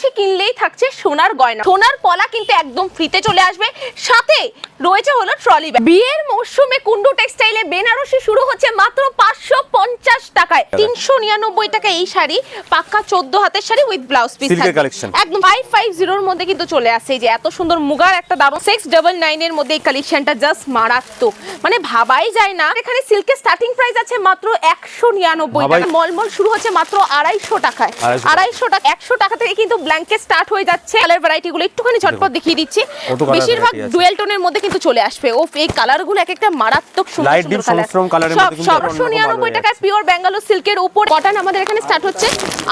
বেনারসি কিনলেই থাকছে সোনার গয়না। সোনার পলা কিন্তু একদম ফ্রিতে চলে আসবে। সাথে রয়েছে হলো ট্রলি ব্যাগ বিয়ের মরশুমে কুন্ডু টেক্সটাইলে বেনারসি শুরু হচ্ছে মাত্র পাঁচশো পঞ্চাশ টাকায়। তিনশো নিরানব্বই টাকা এই শাড়ি পাক্কা চোদ্দ হাতের শাড়ি উইথ ব্লাউজ পিস। একদম ফাইভ ফাইভ জিরোর মধ্যে কিন্তু চলে এই যে এত সুন্দর মুগার একটা দারুণ সিক্স ডাবল নাইনের মধ্যে এই কালেকশনটা জাস্ট মারাত্মক। মানে ভাবাই যায় না। এখানে সিল্কের স্টার্টিং প্রাইস আছে মাত্র একশো নিরানব্বই টাকা। মলমল শুরু হচ্ছে মাত্র আড়াইশো টাকায়। আড়াইশো টাকা একশো টাকা থেকে কিন্তু ব্ল্যাঙ্কেট স্টার্ট হয়ে যাচ্ছে। কালার ভ্যারাইটি গুলো একটুখানি ঝটপট দেখিয়ে দিচ্ছি। বেশিরভাগ ডুয়েল টোনের মধ্যে কিন্তু চলে আসবে। ও এই কালারগুলো এক একটা মারাত্মক সুন্দর সুন্দর deep কালার সংমিশ্রণ colour এর সব মধ্যে কিন্তু সব একটা অন্যরকম নিরানব্বই টাকায় পিওর ব্যাঙ্গালোর সিল্কের উপর কটন আমাদের এখানে স্টার্ট হচ্ছে।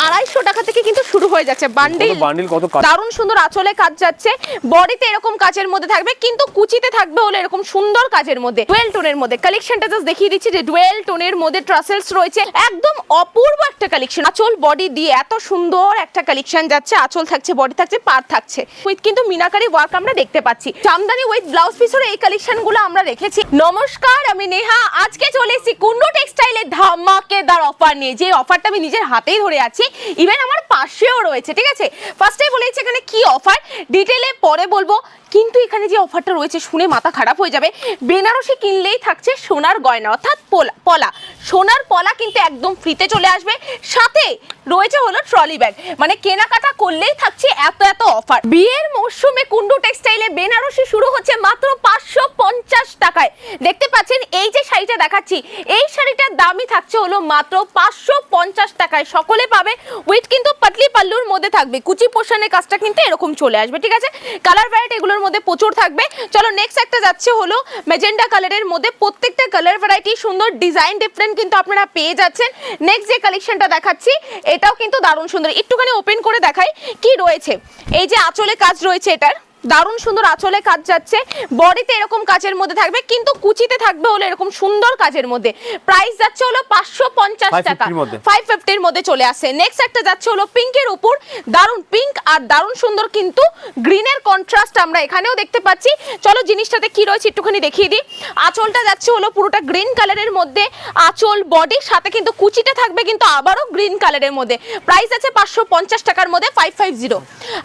আড়াইশো টাকা থেকে কিন্তু শুরু হয়ে যাচ্ছে। বান্ডিল কত bundle, কত কাজ। দারুণ সুন্দর আঁচলে কাজ যাচ্ছে। বডিতে এরকম কাজের মধ্যে থাকবে কিন্তু কুচিতে থাকবে হলো এরকম সুন্দর কাজের মধ্যে। ডুয়েল টোনের মধ্যে। কালেকশনটা জাস্ট দেখিয়ে দিচ্ছি যে ডুয়েল টোনের মধ্যে ট্রাসেলস রয়েছে। একদম অপূর্ব একটা কালেকশন আঁচল বডি দিয়ে এত সুন্দর একটা কালেকশন যাচ্ছে। আঁচল থাকছে বডি থাকছে পার থাকছে। উইথ কিন্তু মিনাকারি ওয়ার্ক আমরা দেখতে পাচ্ছি। জামদানি উইথ ব্লাউজ পিসের এই কালেকশনগুলো আমরা রেখেছি। নমস্কার, আমি নেহা। আজকে চলে এসেছি কুন্ডু টেক্সটাইলের ধামাকেদার অফার নিয়ে। যে অফারটা আমি নিজের হাতেই ধরে আছি। ইভেন আমার পাশেও রয়েছে, ঠিক আছে? ফার্স্টেই বলেছি এখানে কি অফার ডিটেলে পরে বলব। কিন্তু এখানে যে অফারটা রয়েছে, শুনে মাথা খারাপ হয়ে যাবে। বেনারসি কিনলেই থাকছে সোনার গয়না, অর্থাৎ পলা। সোনার পলা কিন্তু একদম ফ্রিতে চলে আসবে। সাথে রয়েছে হলো ট্রলি ব্যাগ মানে কেনাকাটা করলেই থাকছে এত এত অফার বিয়ের মরশুমে কুন্ডু টেক্সটাইলে বেনারসি শুরু হচ্ছে মাত্র পাঁচশো পঞ্চাশ টাকায়। দেখতে পাচ্ছেন, এই যে শাড়িটা দেখাচ্ছি, এই শাড়িটার দামই থাকছে হলো মাত্র পাঁচশো পঞ্চাশ টাকায়। সকলে পাবে উইথ কিন্তু পাতলি পাল্লুর মধ্যে থাকবে। কুচি পোষণের কাজটা কিন্তু এরকম চলে আসবে, ঠিক আছে? কালার ভ্যারাইটি এগুলোর মধ্যে প্রচুর থাকবে। চলো নেক্সট একটা যাচ্ছে হলো মেজেন্ডা কালারের মধ্যে প্রত্যেকটা কালার ভ্যারাইটি সুন্দর ডিজাইন ডিফারেন্ট কিন্তু আপনারা পেয়ে যাচ্ছেন। নেক্সট যে কালেকশনটা দেখাচ্ছি, এটাও কিন্তু দারুণ সুন্দর। একটুখানি ওপেন করে দেখাই কি রয়েছে। এই যে আঁচলে কাজ রয়েছে এটার। দারুণ সুন্দর আঁচলে কাজ যাচ্ছে। বডিতে এরকম কাজের মধ্যে থাকবে কিন্তু কুচিতে থাকবে হলো এরকম সুন্দর কাজের মধ্যে। প্রাইস যাচ্ছে হলো পাঁচশো পঞ্চাশ টাকা। ফাইভ ফিফটির মধ্যে চলে আসে। নেক্সট একটা যাচ্ছে হলো পিঙ্কের উপর। দারুণ পিঙ্ক আর দারুণ সুন্দর কিন্তু গ্রিনের কন্ট্রাস্ট আমরা এখানেও দেখতে পাচ্ছি। চলো জিনিসটাতে কি রয়েছে একটুখানি দেখিয়ে দিই। আঁচলটা যাচ্ছে হলো পুরোটা গ্রিন কালারের মধ্যে। আঁচল বডির সাথে কিন্তু কুচিটা থাকবে কিন্তু আবারও গ্রিন কালারের মধ্যে। প্রাইস আছে পাঁচশো পঞ্চাশ টাকার মধ্যে ফাইভ ফাইভ জিরো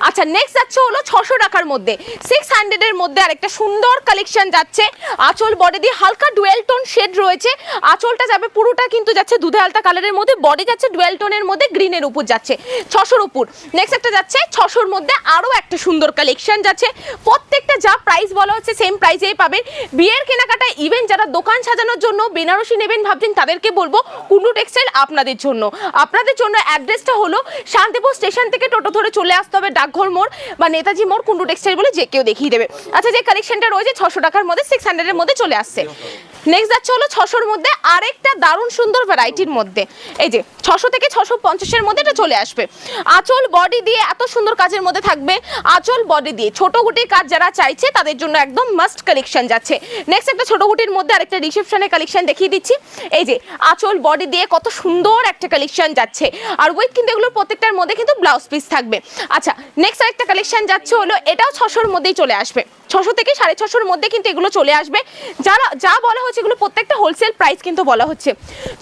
আচ্ছা নেক্সট যাচ্ছে হলো ছশো টাকার মধ্যে। সিক্স হান্ড্রেডের মধ্যে আরেকটা সুন্দর কালেকশন যাচ্ছে। আঁচল বডি দিয়ে হালকা ডুয়েল টোন শেড রয়েছে। আঁচলটা যাবে পুরোটা কিন্তু যাচ্ছে দুধে আলতা কালারের মধ্যে। বডি যাচ্ছে ডুয়েল টোনের মধ্যে গ্রিনের উপর যাচ্ছে। ছশোর উপর। নেক্সট একটা যাচ্ছে, ছশোর মধ্যে আরও একটা সুন্দর কালেকশন যাচ্ছে। প্রত্যেকটা যা প্রাইস বলা হচ্ছে সেম প্রাইসেই পাবেন। বিয়ের কেনাকাটা ইভেন যারা দোকান সাজানোর জন্য বেনারসি নেবেন ভাবছেন, তাদেরকে বলব কুন্ডু টেক্সটাইল আপনাদের জন্য। আপনাদের জন্য অ্যাড্রেসটা হলো শান্তিপুর স্টেশন থেকে টোটো ধরে চলে আসতে হবে ডাকঘর মোড় বা নেতাজি মোড় কুন্ডু টেক্সটাইল বলে যে কেউ দেখিয়ে দেবে। আচ্ছা যে কালেকশনটা রয়েছে, ছশো টাকার মধ্যে সিক্স হান্ড্রেডের মধ্যে চলে আসছে। নেক্সট যাচ্ছে হলো ছশোর মধ্যে আরেকটা দারুণ সুন্দর ভ্যারাইটির মধ্যে। এই যে, ছশো থেকে ছশো পঞ্চাশের মধ্যে এটা চলে আসবে। বডি দিয়ে এত সুন্দর কাজের মধ্যে থাকবে। বডি দিয়ে। ছোট গুটির কাজ যারা চাইছে, তাদের জন্য একদম মাস্ট কালেকশন যাচ্ছে। নেক্সট একটা ছোট গুটির মধ্যে আরেকটা রিসেপশনের কালেকশন দেখিয়ে দিচ্ছি। এই যে, আঁচল বডি দিয়ে কত সুন্দর একটা কালেকশন যাচ্ছে। আর উইথ কিন্তু এগুলোর প্রত্যেকটার মধ্যে কিন্তু ব্লাউজ পিস থাকবে। আচ্ছা নেক্সট আরেকটা কালেকশন যাচ্ছে হলো, এটাও ছশোর মধ্যেই চলে আসবে। ছশো থেকে সাড়ে ছশোর মধ্যে কিন্তু এগুলো চলে আসবে। যারা, যা বলা হচ্ছে এগুলো প্রত্যেকটা হোলসেল প্রাইস কিন্তু বলা হচ্ছে।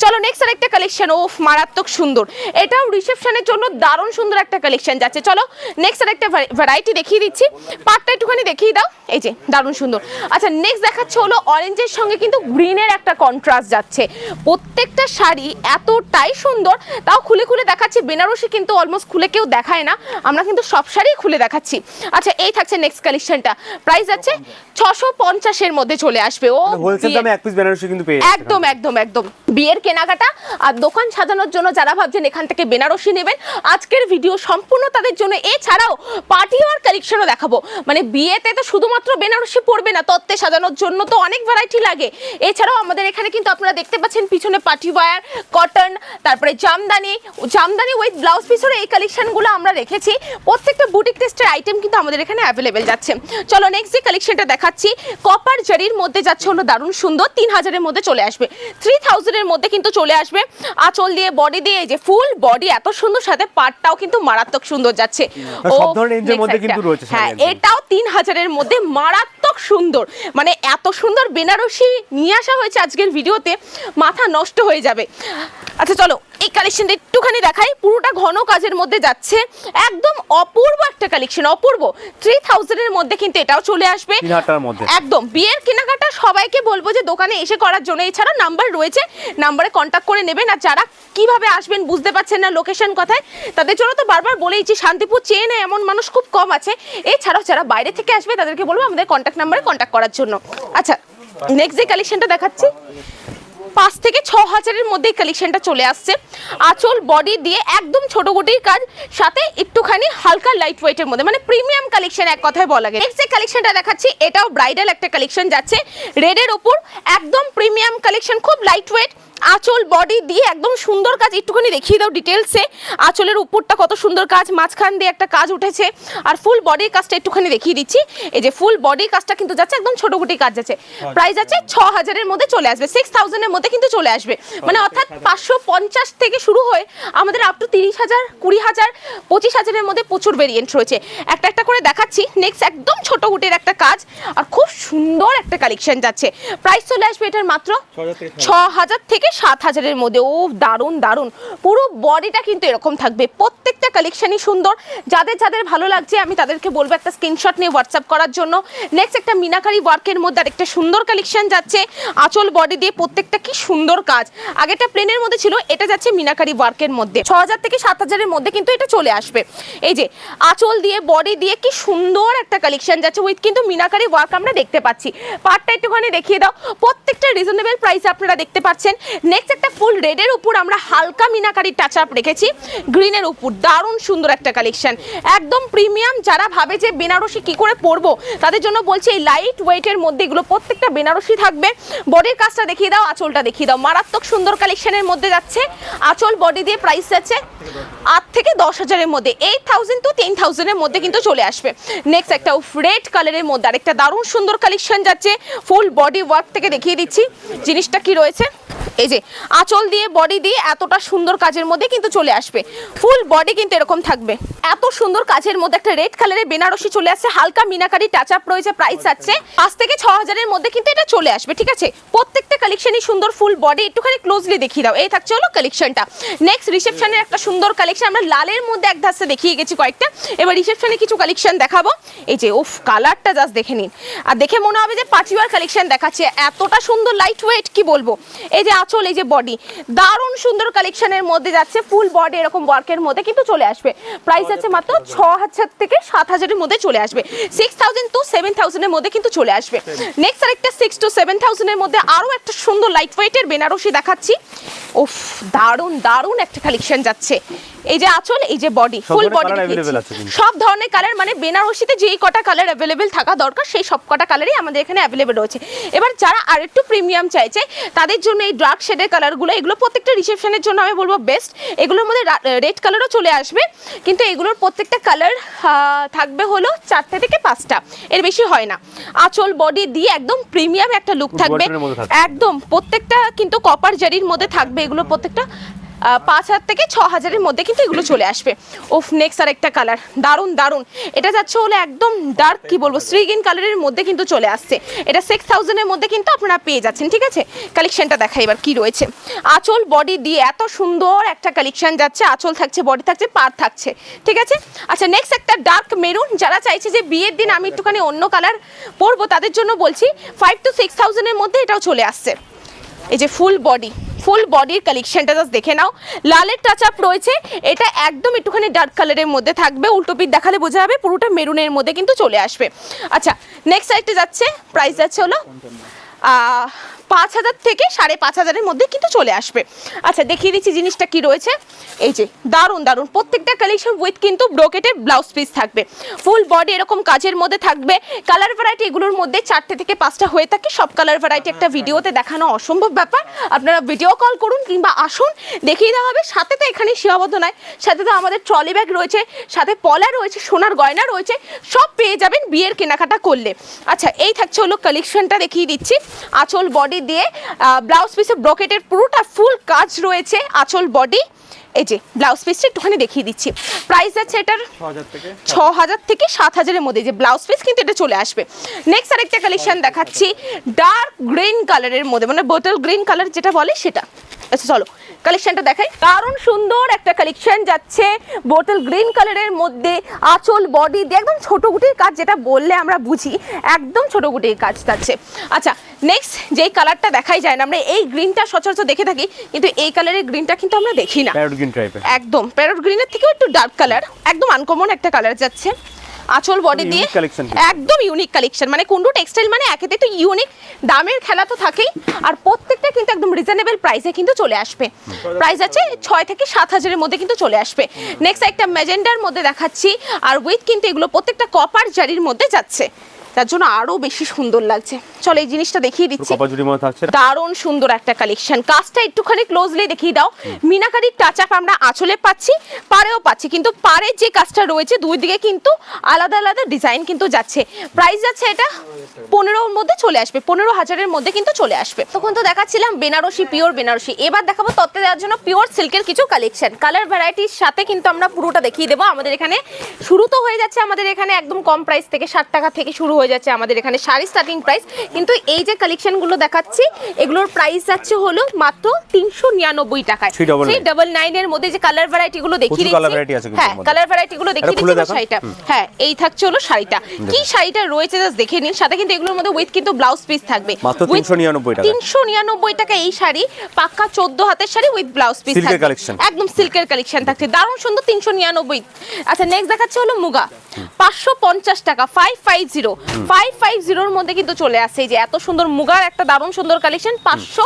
চলো নেক্সট আরেকটা কালেকশন ও মারাত্মক সুন্দর। এটাও রিসেপশনের জন্য দারুণ সুন্দর একটা কালেকশন যাচ্ছে। চলো নেক্সট আরেকটা ভ্যারাইটি দেখিয়ে দিচ্ছি। পার্টটা একটুখানি দেখিয়ে দাও। এই যে, দারুণ সুন্দর। আচ্ছা নেক্সট দেখাচ্ছে হলো অরেঞ্জের সঙ্গে কিন্তু গ্রিনের একটা কন্ট্রাস্ট যাচ্ছে। প্রত্যেকটা শাড়ি এতটাই সুন্দর, তাও খুলে খুলে দেখাচ্ছি। বেনারসি কিন্তু অলমোস্ট খুলে কেউ দেখায় না। আমরা কিন্তু সব শাড়ি খুলে দেখাচ্ছি। আচ্ছা এই থাকছে নেক্সট কালেকশনটা প্রাইস আছে ছশো পঞ্চাশের মধ্যে চলে আসবে। ও হোলসেল দামে এক পিস বেনারসি কিন্তু পেয়ে একদম একদম একদম। বিয়ের কেনাকাটা আর দোকান সাজানোর জন্য যারা ভাবছেন এখান থেকে বেনারসি নেবেন আজকের ভিডিও সম্পূর্ণ তাদের জন্য। এছাড়াও পার্টি ওয়ার কালেকশনও দেখাবো। মানে বিয়েতে তো শুধুমাত্র বেনারসি পড়বে না তত্ত্বে সাজানোর জন্য তো অনেক ভ্যারাইটি লাগে। এছাড়াও আমাদের এখানে কিন্তু আপনারা দেখতে পাচ্ছেন পিছনে পার্টি ওয়ার কটন তারপরে জামদানি। জামদানি উইথ ব্লাউজ পিসের এই কালেকশনগুলো আমরা রেখেছি। প্রত্যেকটা বুটিক টেস্টের আইটেম কিন্তু আমাদের এখানে অ্যাভেলেবেল যাচ্ছে। চলো নেক্সট যে কালেকশনটা দেখাচ্ছি কপার জারির মধ্যে যাচ্ছে হলো দারুণ সুন্দর তিন হাজারের মধ্যে চলে আসবে। থ্রি থাউজেন্ডের মধ্যে কিন্তু চলে আসবে। আঁচল দিয়ে বডি দিয়ে যে ফুল বডি এত সুন্দর সাথে পাটটাও কিন্তু মারাত্মক সুন্দর যাচ্ছে। শাড়ি হ্যাঁ এটাও তিন হাজারের মধ্যে মারাত্মক সুন্দর। মানে এত সুন্দর বেনারসি নিয়ে আসা হয়েছে আজকের ভিডিওতে মাথা নষ্ট হয়ে যাবে। আচ্ছা চলো এই কালেকশনটা একটুখানি দেখাই। পুরোটা ঘন কাজের মধ্যে যাচ্ছে। একদম অপূর্ব একটা কালেকশন অপূর্ব। থ্রি থাউজেন্ডের মধ্যে কিন্তু এটাও চলে আসবে। একদম। বিয়ের কেনাকাটা সবাইকে বলব যে দোকানে এসে করার জন্য। এছাড়া নাম্বার রয়েছে। নাম্বারে কন্ট্যাক্ট করে নেবেন। আর যারা কীভাবে আসবেন বুঝতে পারছেন না লোকেশন কথায় তাদের জন্য তো বারবার বলেইছি শান্তিপুর চেনে এমন মানুষ খুব কম আছে। এছাড়াও যারা বাইরে থেকে আসবে তাদেরকে বলব আমাদের কন্ট্যাক্ট নাম্বারে কন্ট্যাক্ট করার জন্য। আচ্ছা নেক্সট যে কালেকশনটা দেখাচ্ছি। পাঁচ থেকে ছ হাজারের মধ্যে এই কালেকশনটা চলে আসছে। আঁচল বডি দিয়ে একদম ছোট গুটির কাজ, সাথে একটুখানি হালকা লাইট ওয়েটের মধ্যে মানে প্রিমিয়াম কালেকশন এক কথায় বলা গেছে নেক্সট যে কালেকশনটা দেখাচ্ছি, এটাও ব্রাইডাল একটা কালেকশন যাচ্ছে। রেডের ওপর একদম প্রিমিয়াম কালেকশন খুব লাইট ওয়েট আঁচল বডি দিয়ে একদম সুন্দর কাজ একটুখানি দেখিয়ে দাও ডিটেলসে আঁচলের উপরটা কত সুন্দর কাজ মাঝখান দিয়ে একটা কাজ উঠেছে। আর ফুল বডির কাজটা একটুখানি দেখিয়ে দিচ্ছি। এই যে ফুল বডির কাজটা কিন্তু যাচ্ছে একদম ছোট গুটি কাজ যাচ্ছে। প্রাইস আছে ছ হাজারের মধ্যে চলে আসবে সিক্স থাউজেন্ডের মধ্যে কিন্তু চলে আসবে। মানে অর্থাৎ পাঁচশো পঞ্চাশ থেকে শুরু হয়ে আমাদের আপ টু তিরিশ হাজার কুড়ি হাজার পঁচিশ হাজারের মধ্যে প্রচুর ভেরিয়েন্ট রয়েছে। একটা একটা করে দেখাচ্ছি। নেক্সট একদম ছোট গুটির একটা কাজ। আর খুব সুন্দর একটা কালেকশন যাচ্ছে। প্রাইস চলে আসবে এটার মাত্র ছ হাজার। থেকে সাত হাজারের মধ্যে। ও, দারুণ দারুণ। পুরো বডিটা কিন্তু এরকম থাকবে। প্রত্যেকটা কালেকশনই সুন্দর। যাদের যাদের ভালো লাগছে, আমি তাদেরকে বলব একটা স্ক্রিনশট নিয়ে হোয়াটসঅ্যাপ করার জন্য। নেক্সট একটা মিনাকারি ওয়ার্কের মধ্যে আরেকটা সুন্দর কালেকশন যাচ্ছে। আঁচল বডি দিয়ে প্রত্যেকটা কি সুন্দর কাজ। আগেটা প্লেনের মধ্যে ছিল, এটা যাচ্ছে মিনাকারি ওয়ার্কের মধ্যে। ছ হাজার থেকে সাত হাজারের মধ্যে কিন্তু এটা চলে আসবে। এই যে, আঁচল দিয়ে বডি দিয়ে কি সুন্দর একটা কালেকশন যাচ্ছে উইথ কিন্তু মিনাকারি ওয়ার্ক আমরা দেখতে পাচ্ছি। পার্টটা একটুখানি দেখিয়ে দাও। প্রত্যেকটা রিজনেবল প্রাইসে আপনারা দেখতে পাচ্ছেন। নেক্সট একটা ফুল রেডের উপর আমরা হালকা মিনাকারি টাচ আপ রেখেছি গ্রিনের উপর দারুণ সুন্দর একটা কালেকশন একদম প্রিমিয়াম যারা ভাবে যে বেনারসি কি করে পরবো, তাদের জন্য বলছি এই লাইট ওয়েটের মধ্যে এগুলো প্রত্যেকটা বেনারসি থাকবে। বডির কাজটা দেখিয়ে দাও, আঁচলটা দেখিয়ে দাও। মারাত্মক সুন্দর কালেকশনের মধ্যে যাচ্ছে। আঁচল বডি দিয়ে প্রাইস যাচ্ছে আট থেকে দশ হাজারের মধ্যে। এইট থাউজেন্ড টু টেন থাউজেন্ডের মধ্যে কিন্তু চলে আসবে। নেক্সট একটা রেড কালারের মধ্যে আরেকটা দারুণ সুন্দর কালেকশন যাচ্ছে। ফুল বডি ওয়ার্ক থেকে দেখিয়ে দিচ্ছি। জিনিসটা কি রয়েছে? এই যে, আঁচল দিয়ে বডি দিয়ে এতটা সুন্দর কাজের মধ্যে কিন্তু চলে আসবে। ফুল বডি কিন্তু এরকম থাকবে। এত সুন্দর কাজের মধ্যে একটা রেড কালারের বেনারসি চলে আসছে, হালকা মিনাকারি টাচ আপ রয়েছে প্রাইস আছে। পাঁচ থেকে ছ হাজারের মধ্যে কিন্তু এটা চলে আসবে, ঠিক আছে? প্রত্যেকটা কালেকশনই সুন্দর ফুল বডি একটুখানি ক্লোজলি দেখিয়ে দাও। এই থাকছে হলো কালেকশনটা নেক্সট রিসেপশনের একটা সুন্দর কালেকশন আমরা লালের মধ্যে এক ধাসে দেখিয়ে গেছি কয়েকটা। এবার রিসেপশনে কিছু কালেকশন দেখাবো। এই যে, উফ কালারটা জাস্ট দেখে নিন। আর দেখে মনে হবে যে পাঁচিবার কালেকশন দেখাচ্ছে। এতটা সুন্দর লাইট ওয়েট কি বলব? এই যে আঁচল এই যে বডি দারুণ সুন্দর কালেকশনের মধ্যে যাচ্ছে ফুল বডি এরকম ওয়ার্কের মধ্যে কিন্তু চলে আসবে। প্রাইস আছে মাত্র ছ হাজার। থেকে সাত হাজারের মধ্যে চলে আসবে। সিক্স থাউজেন্ড টু সেভেন থাউজেন্ডের মধ্যে কিন্তু চলে আসবে। নেক্সট আরেকটা সিক্স টু সেভেন থাউজেন্ডের মধ্যে আরও একটা সুন্দর লাইট ওয়েটের বেনারসি দেখাচ্ছি। উফ দারুণ দারুণ একটা কালেকশন যাচ্ছে। এই যে আঁচল এই যে বডি ফুল বডি। সব ধরনের কালার মানে বেনারসিতে যেই কটা কালার অ্যাভেলেবেল থাকা দরকার সেই সব কটা কালারই আমাদের এখানে অ্যাভেলেবেল রয়েছে। এবার যারা আরেকটু প্রিমিয়াম চাইছে তাদের জন্য এই ডার্ক শেডের কালারগুলো এগুলো প্রত্যেকটা রিসেপশনের জন্য আমি বলব বেস্ট এগুলোর মধ্যে রেড কালারও চলে আসবে। কিন্তু এগুলোর প্রত্যেকটা কালার থাকবে হলো চারটে থেকে পাঁচটা। এর বেশি হয় না। আঁচল বডি দিয়ে একদম প্রিমিয়াম একটা লুক থাকবে। একদম প্রত্যেকটা কিন্তু কপার জারির মধ্যে থাকবে এগুলো প্রত্যেকটা। পাঁচ হাজার থেকে ছ হাজারের মধ্যে কিন্তু এগুলো চলে আসবে। ওফ নেক্সট আর একটা কালার দারুণ দারুণ। এটা যাচ্ছে হলো একদম ডার্ক কি বলব শ্রীগিন কালারের মধ্যে কিন্তু চলে আসছে। এটা সিক্স থাউজেন্ডের মধ্যে কিন্তু আপনারা পেয়ে যাচ্ছেন, ঠিক আছে? কালেকশনটা দেখা এবার কি রয়েছে। আঁচল বডি দিয়ে এত সুন্দর একটা কালেকশন যাচ্ছে। আঁচল থাকছে বডি থাকছে পার থাকছে, ঠিক আছে? আচ্ছা নেক্সট একটা ডার্ক মেরুন যারা চাইছে যে বিয়ের দিন আমি একটুখানি অন্য কালার পরবো, তাদের জন্য বলছি ফাইভ টু সিক্স থাউজেন্ডের মধ্যে এটাও চলে আসছে। এই যে ফুল বডি ফুল বডির কালেকশনটা জাস্ট দেখে নাও। লালের টাচ আপ রয়েছে, এটা একদম একটুখানি ডার্ক কালারের মধ্যে থাকবে উল্টোপিট দেখালে বোঝা যাবে পুরোটা মেরুনের মধ্যে কিন্তু চলে আসবে। আচ্ছা নেক্সট সাইডটা যাচ্ছে প্রাইস যাচ্ছে হলো পাঁচ হাজার থেকে সাড়ে পাঁচ হাজারের মধ্যে কিন্তু চলে আসবে। আচ্ছা দেখিয়ে দিচ্ছি জিনিসটা কি রয়েছে। এই যে, দারুণ দারুণ। প্রত্যেকটা কালেকশন উইথ কিন্তু ব্রোকেটের ব্লাউজ পিস থাকবে। ফুল বডি এরকম কাজের মধ্যে থাকবে। কালার ভ্যারাইটি এগুলোর মধ্যে চারটে থেকে পাঁচটা হয়ে থাকে। সব কালার ভ্যারাইটি একটা ভিডিওতে দেখানো অসম্ভব ব্যাপার। আপনারা ভিডিও কল করুন কিংবা আসুন। দেখিয়ে দেওয়া হবে, সাথে তো এখানে সীমাবদ্ধ নয়। সাথে তো আমাদের ট্রলি ব্যাগ রয়েছে, সাথে পলা রয়েছে, সোনার গয়না রয়েছে, সব পেয়ে যাবেন বিয়ের কেনাকাটা করলে। আচ্ছা এই থাকছে হলো কালেকশনটা দেখিয়ে দিচ্ছি। আঁচল বডি দিয়ে ব্লাউজ পিসে ব্রকেটের পুরোটা ফুল কাজ রয়েছে আচল বডি এই যে ব্লাউজ পিসটা একটুখানি দেখিয়ে দিচ্ছি। প্রাইস আছে এটার ছ হাজার থেকে ছ হাজার থেকে সাত হাজারের মধ্যে যে ব্লাউজ পিস কিন্তু এটা চলে আসবে। নেক্সট আরেকটা কালেকশন দেখাচ্ছি ডার্ক গ্রিন কালারের মধ্যে মানে বোতল গ্রিন কালার যেটা বলে সেটা। আচ্ছা চলো কালেকশনটা দেখাই। দারুণ সুন্দর একটা কালেকশন যাচ্ছে। বোতল গ্রিন কালারের মধ্যে আঁচল বডি দিয়ে একদম ছোট গুটির কাজ যেটা বললে আমরা বুঝি। একদম ছোট গুটির কাজ যাচ্ছে। আচ্ছা নেক্সট যেই কালারটা দেখাই যায় না আমরা এই গ্রিনটা সচরাচর দেখে থাকি কিন্তু এই কালারের গ্রিনটা কিন্তু আমরা দেখি না। প্যারোট গ্রিন টাইপের একদম প্যারট গ্রিনের থেকেও একটু ডার্ক কালার একদম আনকমন একটা কালার যাচ্ছে। আঁচল বডি দিয়ে একদম ইউনিক কালেকশন মানে কুন্ডু টেক্সটাইল মানে একেতে তো ইউনিক দামের খেলা তো থাকেই। আর প্রত্যেকটা কিন্তু একদম রিজনেবল প্রাইসে কিন্তু চলে আসবে। প্রাইস আছে ছয় থেকে সাত হাজারের মধ্যে কিন্তু চলে আসবে। নেক্সট একটা ম্যাজেন্ডার মধ্যে দেখাচ্ছি। আর উইথ কিন্তু এগুলো প্রত্যেকটা কপার জারির মধ্যে যাচ্ছে। তার জন্য আরও বেশি সুন্দর লাগছে। চলো এই জিনিসটা দেখিয়ে দিচ্ছি। দারুণ সুন্দর একটা কালেকশন কাজটা একটুখানি ক্লোজলি দেখিয়ে দাও। মিনাকারির টাচ আপ আমরা আঁচলে পাচ্ছি পাড়েও পাচ্ছি কিন্তু পাড়ের যে কাজটা রয়েছে দুই দিকে কিন্তু আলাদা আলাদা ডিজাইন কিন্তু যাচ্ছে। প্রাইস যাচ্ছে এটা পনেরোর মধ্যে চলে আসবে পনেরো হাজারের মধ্যে কিন্তু চলে আসবে। তখন তো দেখাচ্ছিলাম বেনারসি পিওর বেনারসি। এবার দেখাবো তত্ত্বে দেওয়ার জন্য পিওর সিল্কের কিছু কালেকশন কালার ভ্যারাইটির সাথে কিন্তু আমরা পুরোটা দেখিয়ে দেবো। আমাদের এখানে শুরু তো হয়ে যাচ্ছে আমাদের এখানে একদম কম প্রাইস থেকে ষাট টাকা থেকে শুরু হয়ে যাচ্ছে আমাদের এখানে শাড়ি স্টার্টিং প্রাইস কিন্তু এই যে কালেকশনগুলো দেখাচ্ছি এগুলোর প্রাইস যাচ্ছে হলো মাত্র তিনশো নিরানব্বই টাকায়। 399 সেই ডাবল নাইনের মধ্যে যে কালার ভ্যারাইটি গুলো দেখিয়ে দিচ্ছি হ্যাঁ কালার ভ্যারাইটি গুলো দেখিয়ে দিচ্ছি শাড়িটা। হ্যাঁ এই থাকছে হলো শাড়িটা। কি শাড়িটা রয়েছে জাস্ট দেখে নিন। সাথে কিন্তু এগুলোর মধ্যে উইথ কিন্তু ব্লাউজ পিস থাকবে। মাত্র 399 টাকা। তিনশো নিরানব্বই টাকা এই শাড়ি পাক্কা চোদ্দ হাতের শাড়ি উইথ ব্লাউজ পিস থাকবে। একদম সিল্কের কালেকশন থাকছে। দারুণ সুন্দর তিনশো নিরানব্বই। আচ্ছা নেক্সট দেখাচ্ছে হলো মুগা। পাঁচশো পঞ্চাশ টাকা ফাইভ ফাইভ ফাইভ জিরোর মধ্যে কিন্তু চলে আসছে। এই যে এত সুন্দর মুগার একটা দারুণ সুন্দর কালেকশন পাঁচশো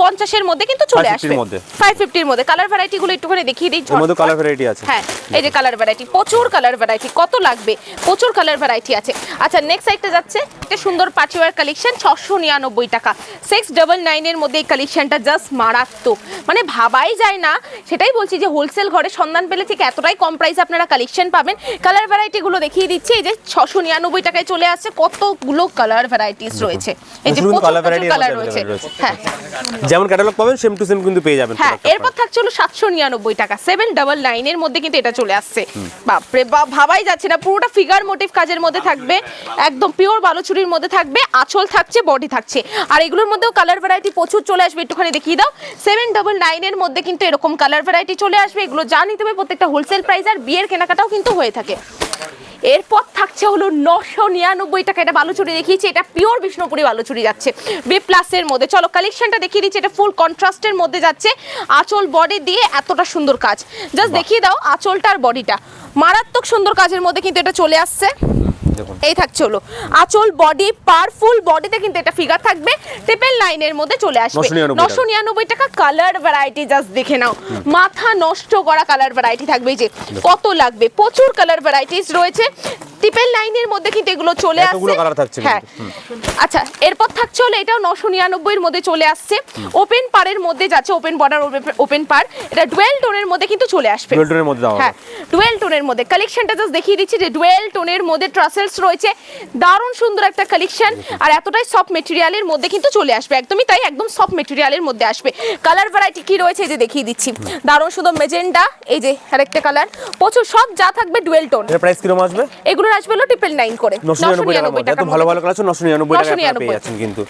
পঞ্চাশের মধ্যে কিন্তু চলে আসবে। ফাইভ ফিফটির মধ্যে। কালার ভ্যারাইটি গুলো একটুখানি দেখিয়ে দিই মধ্যে কালার ভ্যারাইটি আছে। হ্যাঁ এই যে কালার ভ্যারাইটি প্রচুর কালার ভ্যারাইটি কত লাগবে? প্রচুর কালার ভ্যারাইটি আছে। আচ্ছা নেক্সট সাইডটা যাচ্ছে একটা সুন্দর পাঁচওয়ার কালেকশন ছশো নিরানব্বই টাকা। সিক্স ডাবল নাইনের মধ্যে এই কালেকশনটা জাস্ট মারাত্মক। মানে ভাবাই যায় না সেটাই বলছি যে হোলসেল ঘরে সন্ধান পেলে ঠিক এতটাই কম প্রাইসে আপনারা কালেকশন পাবেন। কালার ভ্যারাইটিগুলো দেখিয়ে দিচ্ছি এই যে ছশো নিরানব্বই টাকায় চলে আসছে কতগুলো কালার ভ্যারাইটিস রয়েছে। এই যে কালার available রয়েছে। হ্যাঁ। যেমন ক্যাটালগ পাবেন সেম টু সেম কিন্তু পেয়ে যাবেন হ্যাঁ এরপর থাকছে হলো সাতশো নিরানব্বই টাকা সেভেন ডাবল নাইনের মধ্যে কিন্তু এটা চলে আসছে। বাপরে বাপ ভাবাই যাচ্ছে না পুরোটা ফিগার মোটিভ কাজের মধ্যে থাকবে একদম পিওর বালুচুরির মধ্যে থাকবে আঁচল থাকছে বডি থাকছে। আর এগুলোর মধ্যেও কালার ভ্যারাইটি প্রচুর চলে আসবে একটুখানি দেখিয়ে দাও। সেভেন ডাবল নাইনের মধ্যে কিন্তু এরকম কালার ভ্যারাইটি চলে আসবে এগুলো যা নিতে হবে প্রত্যেকটা হোলসেল প্রাইস আর বিয়ের কেনাকাটাও কিন্তু হয়ে থাকে। এরপর থাকছে হলো নশো নিরানব্বই টাকা। এটা বালুচুরি দেখিয়েছি এটা পিওর বিষ্ণুপুরি বালুচুরি যাচ্ছে। বি প্লাসের মধ্যে। চলো কালেকশনটা দেখিয়ে দিচ্ছি এটা ফুল কন্ট্রাস্টের মধ্যে যাচ্ছে। আঁচল বডি দিয়ে এতটা সুন্দর কাজ। জাস্ট দেখিয়ে দাও আঁচলটার বডিটা মারাত্মক সুন্দর কাজের মধ্যে কিন্তু এটা চলে আসছে। এই থাকছে হলো। আঁচল বডি পার ফুল বডিতে কিন্তু এটা ফিগার থাকবে। ট্রিপল লাইনের মধ্যে চলে আসবে। 999 নশো নিরানব্বই টাকা কালার ভ্যারাইটি জাস্ট দেখে নাও। মাথা নষ্ট করা কালার ভ্যারাইটি থাকবে যে। কত লাগবে? প্রচুর কালার ভ্যারাইটিস রয়েছে। ট্রিপল লাইনের মধ্যে কিন্তু এগুলো চলে আসছে। হ্যাঁ। আচ্ছা এরপর থাকছে হলো এটাও নশো নিরানব্বই এর মধ্যে চলে আসছে। ওপেন পারের মধ্যে যাচ্ছে ওপেন বর্ডার ওপেন পার এটা ডুয়েল টোনের মধ্যে কিন্তু চলে আসবে। ডুয়েল টোনের মধ্যে দেওয়া হবে। হ্যাঁ ডুয়েল টোনের মধ্যে। কালেকশনটা জাস্ট দেখিয়ে দিচ্ছি যে ডুয়েল টোনের মধ্যে ট্রাসেলস রয়েছে। দারুণ সুন্দর একটা কালেকশন আর এতটাই সফট মেটেরিয়ালের মধ্যে কিন্তু চলে আসবে। একদমই তাই একদম সফট মেটেরিয়ালের মধ্যে আসবে। কালার ভ্যারাইটি কি রয়েছে এই যে দেখিয়ে দিচ্ছি। দারুণ সুন্দর মেজেন্ডা এই যে আরেকটা কালার প্রচুর সব যা থাকবে ডুয়েল টোন এর প্রাইস কীরকম আসবে? এগুলোর আসবে হলো ট্রিপল নাইন করে। নশো নিরানব্বই টাকার মধ্যে এত ভালো ভালো কালার আছে নশো নিরানব্বই টাকা পেয়ে যাচ্ছেন কিন্তু।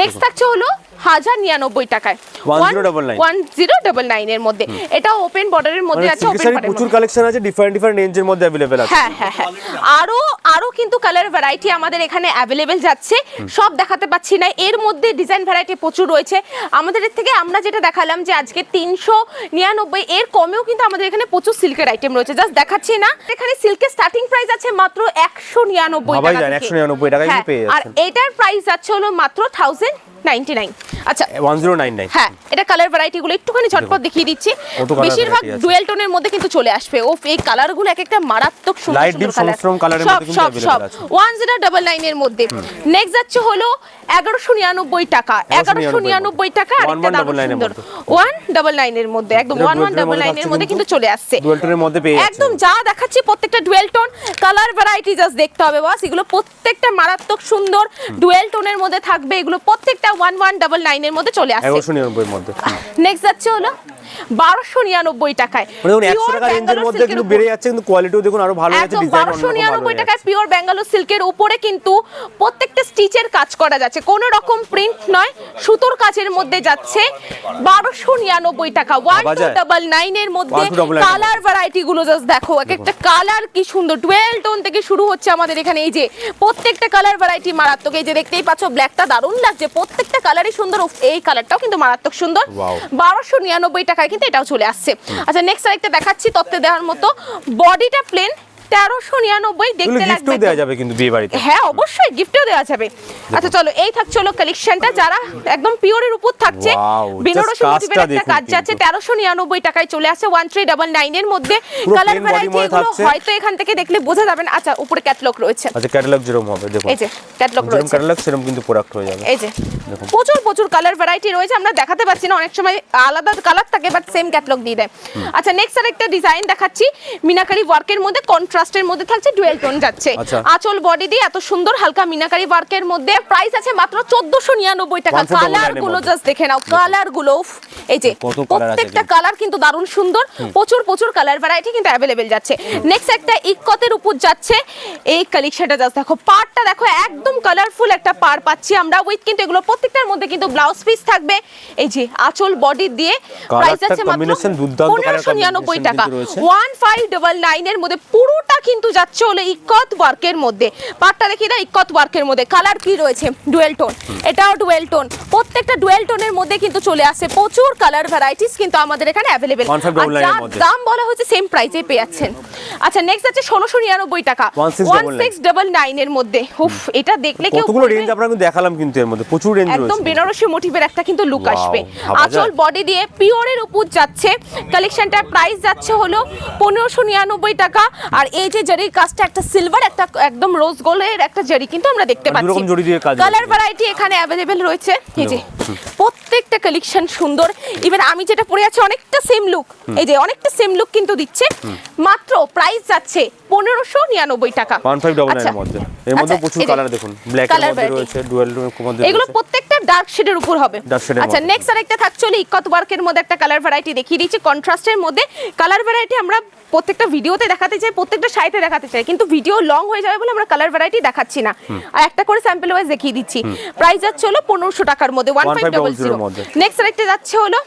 নেক্সট থাকছে হলো হাজার নিরানব্বই টাকায়। 1099 ওয়ান জিরো ডাবল নাইনের মধ্যে। এটা ওপেন বর্ডারের মধ্যে মানে আছে ওপেন প্রচুর কালেকশন আছে ডিফারেন্ট ডিফারেন্ট রেঞ্জের মধ্যে অ্যাভেলেবেল আছে। হ্যাঁ হ্যাঁ হ্যাঁ। আরও আরও কিন্তু কালার ভ্যারাইটি আমাদের এখানে অ্যাভেলেবেল যাচ্ছে। সব দেখাতে পাচ্ছি না। এর মধ্যে ডিজাইন ভ্যারাইটি প্রচুর রয়েছে। আমাদের এর থেকে আমরা যেটা দেখালাম যে আজকে তিনশো নিরানব্বই এর কমেও কিন্তু আমাদের এখানে প্রচুর সিল্কের আইটেম রয়েছে। জাস্ট দেখাচ্ছি না। এখানে সিল্কের স্টার্টিং প্রাইস আছে মাত্র একশো নিরানব্বই টাকা যায় না, থেকে। 199 টাকায় পেয়ে আর এটার প্রাইস যাচ্ছে হলো মাত্র থাউজেন্ড নাইনটি নাইন বেশিরভাগ টোনের মধ্যে মধ্যে মধ্যে। একদম কিন্তু চলে আসছে। একদম যা দেখাচ্ছি প্রত্যেকটা dual tone colour variety just দেখতে হবে। এগুলো প্রত্যেকটা মারাত্মক সুন্দর ডুয়েল টোনের মধ্যে থাকবে। এগুলো প্রত্যেকটা 1199 লাইনের মধ্যে চলে আসছে। নেক্সট যাচ্ছে হলো 1299 টাকায়। মানে 100 মধ্যে কিন্তু বেড়ে যাচ্ছে কিন্তু কোয়ালিটিও দেখুন আরও ভালো বারোশো নিরানব্বই টাকায় পিওর বেঙ্গালুর সিল্কের উপরে কিন্তু প্রত্যেক স্টিচের কাজ করা যাচ্ছে। কোনো রকম প্রিন্ট নয় সুতোর কাজের মধ্যে যাচ্ছে। বারোশো নিরানব্বই টাকা ওয়ান টু ডাবল নাইন এর মধ্যে কালার ভ্যারাইটি গুলো জাস্ট দেখো এক একটা কালার কি সুন্দর। ডুয়েল টোন থেকে শুরু হচ্ছে আমাদের এখানে এই যে প্রত্যেকটা কালার ভ্যারাইটি মারাত্মক। এই যে দেখতেই পাচ্ছ ব্ল্যাকটা দারুণ লাগছে। প্রত্যেকটা কালারই সুন্দর। এই কালারটাও কিন্তু মারাত্মক সুন্দর। বারোশো নিরানব্বই টাকায় কিন্তু এটাও চলে আসছে। আচ্ছা নেক্সট আরেকটা দেখাচ্ছি তত্ত্বে দেওয়ার মতো। বডিটা প্লেন তেরোশো নিরানব্বই দেখতে লাগবে। দেওয়া যাবে কিন্তু বিয়ে বাড়িতে হ্যাঁ অবশ্যই গিফটও দেওয়া যাবে। আচ্ছা চলো এই থাকছে হলো কালেকশনটা যারা একদম পিওরের উপর থাকছে বেনারসি মোটিভের একটা কাজ যাচ্ছে তেরোশো নিরানব্বই টাকায় চলে আসে ওয়ান থ্রি ডাবল নাইন এর মধ্যে কালার ভ্যারাইটি এগুলো হয়তো এখান থেকে দেখলে বোঝা যাবে না। আচ্ছা উপরে ক্যাটলগ রয়েছে। আচ্ছা ক্যাটালগ যেরকম হবে দেখুন। এই যে ক্যাটলগ রয়েছে। ক্যাটালগ সেরকম কিন্তু প্রোডাক্ট হয়ে যাবে। এই যে প্রচুর প্রচুর কালার ভ্যারাইটি রয়েছে। আমরা দেখাতে পারছি না অনেক সময় আলাদা কালার থাকে বাট সেম ক্যাটলগ দিয়ে দেয়। আচ্ছা নেক্সট আর একটা ডিজাইন দেখাচ্ছি। মিনাকারি ওয়ার্কের মধ্যে কন্ট্রাস্টের মধ্যে থাকছে ডুয়েল টোন যাচ্ছে। আচ্ছা। আঁচল বডি দিয়ে এত সুন্দর হালকা মিনাকারি ওয়ার্কের মধ্যে প্রাইস আছে মাত্র চোদ্দশো নিরানব্বই টাকা। কালারগুলো। জাস্ট দেখে নাও কালারগুলো এই যে প্রত্যেকটা। কালার কিন্তু দারুণ সুন্দর। প্রচুর প্রচুর কালার ভ্যারাইটি কিন্তু অ্যাভেলেবেল যাচ্ছে। নেক্সট একটা ইকতের উপর যাচ্ছে। এই কালেকশনটা জাস্ট দেখো পাড়টা দেখো একদম কালারফুল একটা পাড় পাচ্ছি আমরা। উইথ কিন্তু এগুলো প্রত্যেকটার মধ্যে কিন্তু ব্লাউজ পিস থাকবে। এই যে আঁচল বডি দিয়ে প্রাইস আছে মাত্র combination দুর্দান্ত colour পনেরোশো নিরানব্বই combination টাকা। কিন্তু রয়েছে। ওয়ান ফাইভ ডাবল নাইন এর মধ্যে পুরোটা কিন্তু যাচ্ছে হলো ইকত ওয়ার্কের মধ্যে। পাটটা দেখি না ইকত ওয়ার্কের মধ্যে। কালার কি রয়েছে? ডুয়েল টোন এটাও ডুয়েল টোন প্রত্যেকটা ডুয়েল টোনের মধ্যে কিন্তু চলে আসে প্রচুর কালার ভ্যারাইটিস কিন্তু আমাদের এখানে অ্যাভেলেবেল 1599 এর মধ্যে। দাম বলা হচ্ছে সেম প্রাইসে পেয়ে যাচ্ছেন। আচ্ছা নেক্সট আছে ষোলোশো নিরানব্বই টাকা। 1699 সিক্স ডাবল নাইন এর মধ্যে। উফ এটা দেখলে কেউ রেঞ্জ আপনারা কিন্তু দেখালাম কিন্তু এর মধ্যে। প্রচুর রেঞ্জ একদম বেনারসি মোটিভের একটা কিন্তু লুক আসবে। আঁচল। বডি দিয়ে পিওরের উপর যাচ্ছে। কালেকশনটার প্রাইস যাচ্ছে হলো পনেরোশো নিরানব্বই টাকা। আর এই যে জারির কাজটা একটা সিলভার একটা একদম রোজ গোল্ডের একটা জারি কিন্তু আমরা দেখতে পাচ্ছি। জরি দিয়ে কাজ কালার ভ্যারাইটি এখানে অ্যাভেলেবেল রয়েছে। এই যে প্রত্যেকটা কালেকশন সুন্দর। ইভেন আমি যেটা পরে আছি অনেকটা সেম লুক এই যে অনেকটা সেম লুক কিন্তু দিচ্ছে। মাত্র প্রাইস যাচ্ছে পনেরোশো নিরানব্বই টাকা। আচ্ছা। এর মধ্যে। এর মধ্যে আচ্ছা, প্রচুর কালার দেখুন। Black variety। রয়েছে ডুয়েল মধ্যে এগুলো প্রত্যেকটা ডার্ক শেডের উপর হবে। আচ্ছা নেক্সট আরেকটা থাকছে হলো ইকত ওয়ার্কের মধ্যে একটা কালার ভ্যারাইটি দেখিয়ে দিচ্ছি। কন্ট্রাস্টের মধ্যে কালার ভ্যারাইটি আমরা প্রত্যেকটা ভিডিওতে দেখাতে চাই প্রত্যেকটা সাইতে দেখাতে চাই কিন্তু ভিডিও লং হয়ে যাবে বলে আমরা কালার ভ্যারাইটি দেখাচ্ছি না। আর একটা করে স্যাম্পল ওয়াইজ দেখিয়ে দিচ্ছি। প্রাইস যাচ্ছে হলো পনেরোশো টাকার মধ্যে one five double 1500 zero. Next আরেকটা যাচ্ছে হলো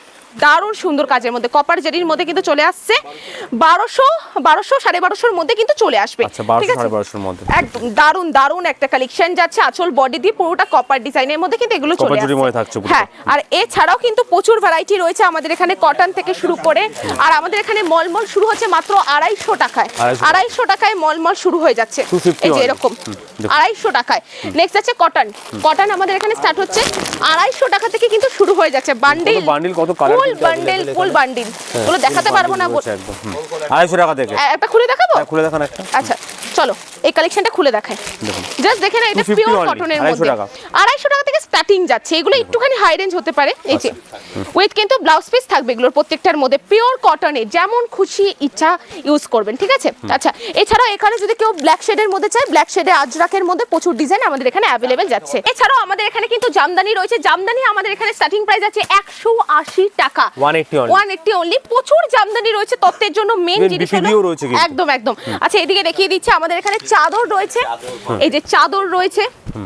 দারুণ সুন্দর কাজের মধ্যে কপার জেরির মধ্যে কিন্তু চলে আসছে। বারোশো বারোশো সাড়ে বারোশোর মধ্যে কিন্তু চলে আসবে। আচ্ছা ঠিক আছে? একদম দারুণ দারুণ একটা কালেকশন যাচ্ছে। আঁচল বডি দিয়ে পুরোটা কপার ডিজাইনের মধ্যে কিন্তু এগুলো চলে আসছে। হ্যাঁ আর এছাড়াও কিন্তু প্রচুর ভ্যারাইটি রয়েছে আমাদের এখানে কটন থেকে শুরু করে। আর আমাদের এখানে মলমল শুরু হচ্ছে মাত্র আড়াইশো টাকায়। আড়াইশো টাকায় মলমল শুরু হয়ে যাচ্ছে। এই যে এরকম। আড়াইশো টাকায়। নেক্সট আছে কটন কটন আমাদের এখানে স্টার্ট হচ্ছে। আড়াইশো টাকা থেকে কিন্তু শুরু হয়ে যাচ্ছে। বান্ডিল bundle, কত colour full bundle full. Bundle ওগুলো দেখাতে পারব না। আড়াইশো টাকা থেকে একটা খুলে দেখাবো? হ্যাঁ, খুলে দেখান একটা। আচ্ছা চলো এই কালেকশনটা খুলে দেখাই। দেখুন। জাস্ট দেখে না এটা পিওর কটনের মধ্যে। টাকা। আড়াইশো টাকা থেকে স্টার্টিং যাচ্ছে। এগুলো একটুখানি হাই রেঞ্জ হতে পারে এই যে। উইথ কিন্তু ব্লাউজ পিস থাকবে এগুলোর প্রত্যেকটার মধ্যে। পিওর কটনের যেমন খুশি ইচ্ছা ইউজ করবেন ঠিক আছে? আচ্ছা এছাড়াও এখানে যদি কেউ ব্ল্যাক শেডের মধ্যে চায় ব্ল্যাক শেডে আজরাকের মধ্যে প্রচুর ডিজাইন আমাদের এখানে অ্যাভেলেবেল যাচ্ছে। এছাড়াও আমাদের এখানে কিন্তু জামদানি রয়েছে। জামদানি আমাদের এখানে স্টার্টিং প্রাইস আছে একশো আশি টাকা 180 only। ওয়ান এইটটি অনলি প্রচুর জামদানি রয়েছে তত্ত্বের জন্য মেন জিনিস হলো। একদম একদম। আচ্ছা এদিকে দেখিয়ে দিচ্ছি আমাদের এখানে চাদর রয়েছে। এই যে চাদর রয়েছে।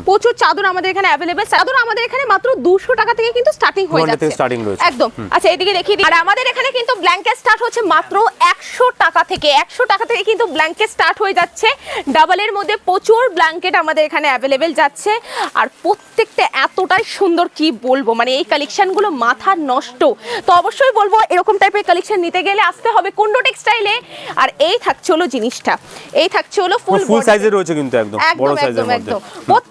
প্রচুর চাদর আমাদের এখানে অ্যাভেলেবেল চাদর আমাদের এখানে মাত্র দুশো টাকা থেকে কিন্তু স্টার্টিং হয়ে যাচ্ছে। starting রয়েছে। একদম। আচ্ছা এদিকে দেখিয়ে দিই। আর আমাদের এখানে কিন্তু ব্ল্যাঙ্কেট স্টার্ট হচ্ছে মাত্র একশো টাকা থেকে। একশো টাকা থেকে কিন্তু ব্ল্যাঙ্কেট স্টার্ট হয়ে যাচ্ছে। ডাবলের মধ্যে প্রচুর ব্ল্যাঙ্কেট আমাদের এখানে অ্যাভেলেবেল যাচ্ছে। আর প্রত্যেকটা এতটাই সুন্দর কি বলব? মানে এই কালেকশনগুলো মাথার নষ্ট। তো অবশ্যই বলব এরকম টাইপের কালেকশন নিতে গেলে আসতে হবে কুন্ডো টেক্সটাইলে আর এই থাকছে হলো জিনিসটা। এই থাকছে হলো ফুল ফুল সাইজের রয়েছে কিন্তু একদম বড় সাইজের মধ্যে। একদম।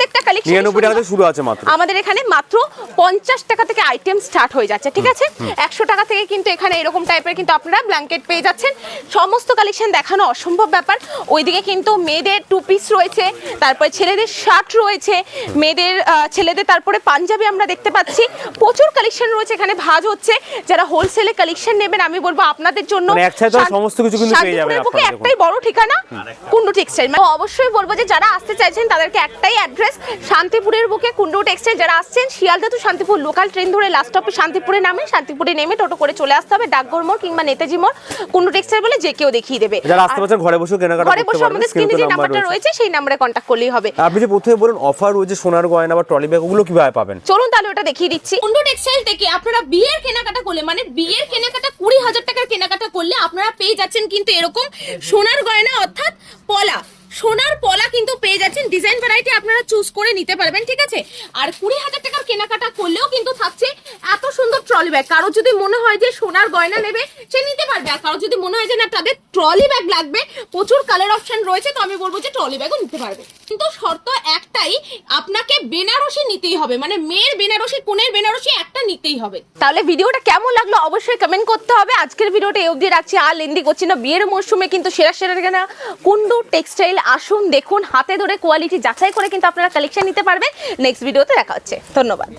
প্রত্যেকটা কালেকশন নিরানব্বই টাকা থেকে শুরু আছে মাত্র। আমাদের এখানে মাত্র পঞ্চাশ টাকা থেকে আইটেম স্টার্ট হয়ে যাচ্ছে ঠিক আছে? একশো টাকা থেকে কিন্তু এখানে এরকম টাইপের কিন্তু আপনারা ব্ল্যাঙ্কেট পেয়ে যাচ্ছেন। সমস্ত কালেকশন দেখানো অসম্ভব ব্যাপার। ওইদিকে কিন্তু মেয়েদের টু পিস রয়েছে তারপরে ছেলেদের শার্ট রয়েছে মেয়েদের ছেলেদের তারপরে পাঞ্জাবি আমরা দেখতে পাচ্ছি। প্রচুর কালেকশন রয়েছে এখানে ভাজ হচ্ছে। যারা হোলসেলে কালেকশন নেবেন আমি বলব আপনাদের জন্য মানে সমস্ত কিছু কিন্তু পেয়ে যাবেন আপনারা, একটাই বড় ঠিকানা কুন্ডু টেক্সটাইল মানে অবশ্যই বলব যে যারা আসতে চাইছেন তাদেরকে একটাই অ্যাড্রেস শান্তিপুরের বুকে কুন্ডু টেক্সটাইল যারা আসছেন শিয়ালদা তো শান্তিপুর লোকাল ট্রেন ধরে লাস্ট স্টপে শান্তিপুরে নামে শান্তিপুরে নেমে টোটো করে চলে আসতে হবে ডাকঘর মোড় কিংবা নেতাজি মোড় কুন্ডু টেক্সটাইল বলে যে কেউ দেখিয়ে দেবে। যারা আসতে পারছেন ঘরে বসে কেনাকাটা ঘরে বসে আমাদের স্ক্রিনে যে নাম্বারটা রয়েছে। রয়েছে সেই নাম্বারে কন্ট্যাক্ট করলেই হবে। আপনি যে প্রথমে বলুন অফার রয়েছে সোনার গয়না বা ট্রলি ব্যাগ ওগুলো কীভাবে পাবেন? চলুন তাহলে ওটা দেখিয়ে দিচ্ছি। কুন্ডু টেক্সটাইল থেকে আপনারা বিয়ের কেনাকাটা করলে মানে বিয়ের কেনাকাটা কুড়ি হাজার টাকার কেনাকাটা করলে আপনারা পেয়ে যাচ্ছেন কিন্তু এরকম সোনার গয়না অর্থাৎ পলা সোনার পলা কিন্তু পেয়ে যাচ্ছেন। ডিজাইন ভ্যারাইটি আপনারা চুজ করে নিতে পারবেন, ঠিক আছে? আর কুড়ি হাজার টাকার কেনাকাটা করলেও কিন্তু থাকছে এত সুন্দর ট্রলি ব্যাগ কারও যদি মনে হয় যে সোনার গয়না নেবে, সে নিতে পারবে। আর কারও যদি মনে হয় যে না, তাদের ট্রলি ব্যাগ লাগবে, প্রচুর কালার অপশন রয়েছে, তো আমি বলব যে ট্রলি ব্যাগও নিতে পারবে। কিন্তু শর্ত একটাই, আপনাকে বেনারসি নিতেই হবে। মানে মেয়ের বেনারসি, কোনের বেনারসি একটা নিতেই হবে। তাহলে ভিডিওটা কেমন লাগল অবশ্যই কমেন্ট করতে হবে। আজকের ভিডিওটা এই অবধি রাখছি। আর লেন্দি করছি না। বিয়ের মরশুমে কিন্তু সেরা সেরা কেনা কুন্ডু টেক্সটাইল আসুন দেখুন, হাতে ধরে কোয়ালিটি যাচাই করে কিন্তু আপনারা কালেকশন নিতে পারবেন। নেক্সট ভিডিওতে দেখা হচ্ছে। ধন্যবাদ।